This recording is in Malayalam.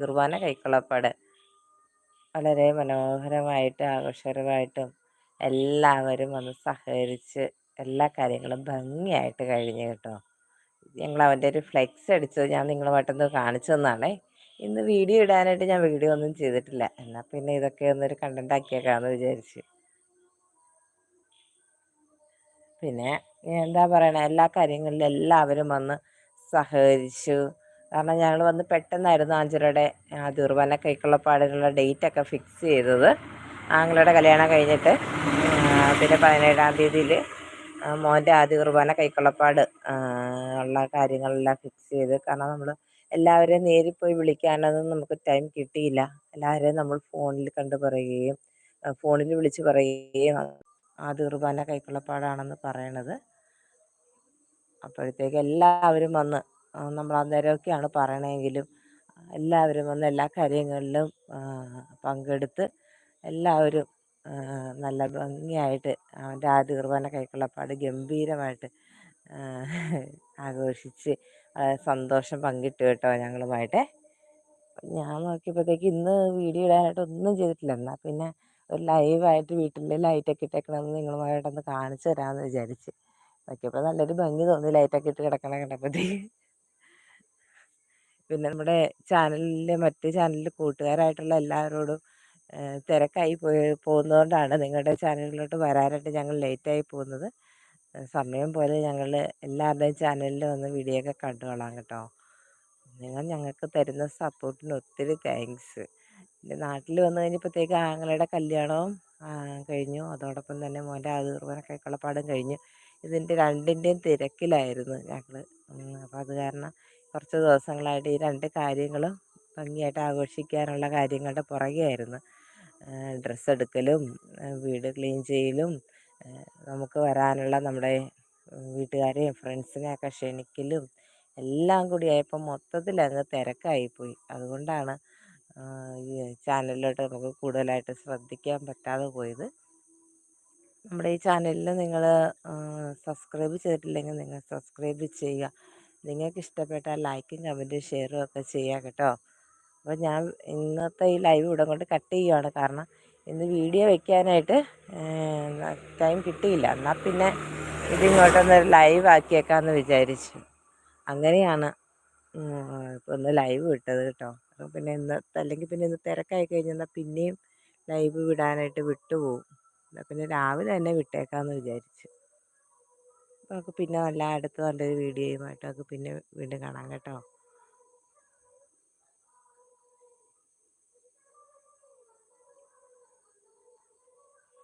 കുർബാന കൈക്കുളപ്പാട് വളരെ മനോഹരമായിട്ട് ആഘോഷകരമായിട്ടും എല്ലാവരും വന്ന് സഹകരിച്ച് എല്ലാ കാര്യങ്ങളും ഭംഗിയായിട്ട് കഴിഞ്ഞു കേട്ടോ. ഞങ്ങൾ അവന്റെ ഒരു ഫ്ലെക്സ് അടിച്ചത് ഞാൻ നിങ്ങളുമായിട്ടൊന്ന് കാണിച്ചു തന്നാണേ. ഇന്ന് വീഡിയോ ഇടാനായിട്ട് ഞാൻ വീഡിയോ ഒന്നും ചെയ്തിട്ടില്ല. എന്നാൽ പിന്നെ ഇതൊക്കെ ഒന്നൊരു കണ്ടന്റ് ആക്കിയേക്കാമെന്ന് വിചാരിച്ച്. പിന്നെ എന്താ പറയണ? എല്ലാ കാര്യങ്ങളിലും എല്ലാവരും വന്ന് സഹകരിച്ചു കാരണം ഞങ്ങൾ വന്ന് പെട്ടെന്നായിരുന്നു ആഞ്ചലയുടെ ദുർബല കൈക്കുള്ളപ്പാടിനുള്ള ഡേറ്റൊക്കെ ഫിക്സ് ചെയ്തത്. ആങ്ങളുടെ കല്യാണം കഴിഞ്ഞിട്ട് പിന്നെ പതിനേഴാം തീയതിയിൽ മോന്റെ ആദ്യ കുർബാന കൈക്കുള്ളപ്പാട് ഉള്ള കാര്യങ്ങളെല്ലാം ഫിക്സ് ചെയ്ത്. കാരണം നമ്മൾ എല്ലാവരെയും നേരിൽ പോയി വിളിക്കാനൊന്നും നമുക്ക് ടൈം കിട്ടിയില്ല. എല്ലാവരെയും നമ്മൾ ഫോണിൽ കണ്ടു പറയുകയും ഫോണിൽ വിളിച്ച് പറയുകയും ആദ്യ കുർബാന കൈക്കുള്ളപ്പാടാണെന്ന് പറയണത്. അപ്പോഴത്തേക്ക് എല്ലാവരും വന്ന് നമ്മൾ അന്നേരമൊക്കെയാണ് പറയണമെങ്കിലും എല്ലാവരും വന്ന് എല്ലാ കാര്യങ്ങളിലും പങ്കെടുത്ത് എല്ലാവരും നല്ല ഭംഗിയായിട്ട് അവന്റെ ആദ്യ കുർബാന പാട് ഗംഭീരമായിട്ട് ആഘോഷിച്ച് സന്തോഷം പങ്കിട്ടു കേട്ടോ ഞങ്ങളുമായിട്ട്. ഞാൻ നോക്കിയപ്പോഴത്തേക്ക് ഇന്ന് വീഡിയോ ഇടാനായിട്ട് ഒന്നും ചെയ്തിട്ടില്ല. എന്നാൽ പിന്നെ ഒരു ലൈവായിട്ട് വീട്ടിൽ ലൈറ്റൊക്കെ ഇട്ടേക്കണമെന്ന് നിങ്ങളുമായിട്ടൊന്ന് കാണിച്ചു തരാമെന്ന് വിചാരിച്ച്. നോക്കിയപ്പോൾ നല്ലൊരു ഭംഗി തോന്നി ലൈറ്റൊക്കെ ഇട്ട് കിടക്കണ കണ്ടപ്പോഴത്തേക്ക്. പിന്നെ നമ്മുടെ ചാനലിലെ മറ്റ് ചാനലിലെ കൂട്ടുകാരായിട്ടുള്ള എല്ലാവരോടും തിരക്കായി പോയി പോകുന്നതുകൊണ്ടാണ് നിങ്ങളുടെ ചാനലിലോട്ട് വരാനായിട്ട് ഞങ്ങൾ ലേറ്റായി പോകുന്നത്. സമയം പോലെ ഞങ്ങൾ എല്ലാവരുടെയും ചാനലിൽ വന്ന് വീഡിയോ ഒക്കെ കണ്ടുകൊള്ളാം കേട്ടോ. നിങ്ങൾ ഞങ്ങൾക്ക് തരുന്ന സപ്പോർട്ടിന് ഒത്തിരി താങ്ക്സ്. എന്റെ നാട്ടിൽ വന്നു കഴിഞ്ഞപ്പോഴത്തേക്ക് ആങ്ങളുടെ കല്യാണവും കഴിഞ്ഞു. അതോടൊപ്പം തന്നെ മോന്റെ ആദീർവനൊക്കെ കളപ്പാടും കഴിഞ്ഞു. ഇതിന്റെ രണ്ടിന്റെയും തിരക്കിലായിരുന്നു ഞങ്ങൾ. അപ്പോൾ അത് കാരണം കുറച്ച് ദിവസങ്ങളായിട്ട് ഈ രണ്ട് കാര്യങ്ങളും ഭംഗിയായിട്ട് ആഘോഷിക്കാനുള്ള കാര്യങ്ങളുടെ പുറകെയായിരുന്നു. ഡ്രസ്സ് എടുക്കലും വീട് ക്ലീൻ ചെയ്യലും നമുക്ക് വരാനുള്ള നമ്മുടെ വീട്ടുകാരെയും ഫ്രണ്ട്സിനെയൊക്കെ ക്ഷണിക്കലും എല്ലാം കൂടി ആയപ്പോൾ മൊത്തത്തിൽ അങ്ങ് തിരക്കായിപ്പോയി. അതുകൊണ്ടാണ് ഈ ചാനലിലോട്ട് നമുക്ക് കൂടുതലായിട്ട് ശ്രദ്ധിക്കാൻ പറ്റാതെ പോയത്. നമ്മുടെ ഈ ചാനലിൽ നിങ്ങൾ സബ്സ്ക്രൈബ് ചെയ്തിട്ടില്ലെങ്കിൽ നിങ്ങൾ സബ്സ്ക്രൈബ് ചെയ്യുക. നിങ്ങൾക്ക് ഇഷ്ടപ്പെട്ടാൽ ലൈക്കും കമന്റും ഷെയറും ഒക്കെ ചെയ്യുക കേട്ടോ. അപ്പോൾ ഞാൻ ഇന്നത്തെ ഈ ലൈവ് ഇവിടെ കൊണ്ട് കട്ട് ചെയ്യുകയാണ് കാരണം ഇന്ന് വീഡിയോ വെക്കാനായിട്ട് ടൈം കിട്ടിയില്ല. എന്നാൽ പിന്നെ ഇതിങ്ങോട്ടൊന്ന് ലൈവ് ആക്കിയേക്കാമെന്ന് വിചാരിച്ചു. അങ്ങനെയാണ് ഇപ്പോൾ ഒന്ന് ലൈവ് വിട്ടത് കേട്ടോ. പിന്നെ ഇന്ന് അല്ലെങ്കിൽ പിന്നെ ഇന്ന് തിരക്കായി കഴിഞ്ഞാൽ പിന്നെയും ലൈവ് വിടാനായിട്ട് വിട്ടുപോകും. എന്നാൽ പിന്നെ രാവിലെ തന്നെ വിട്ടേക്കാമെന്ന് വിചാരിച്ചു. നമുക്ക് പിന്നെ നല്ല അടുത്ത നല്ലൊരു വീഡിയോയുമായിട്ട് നമുക്ക് പിന്നെ വീണ്ടും കാണാം കേട്ടോ.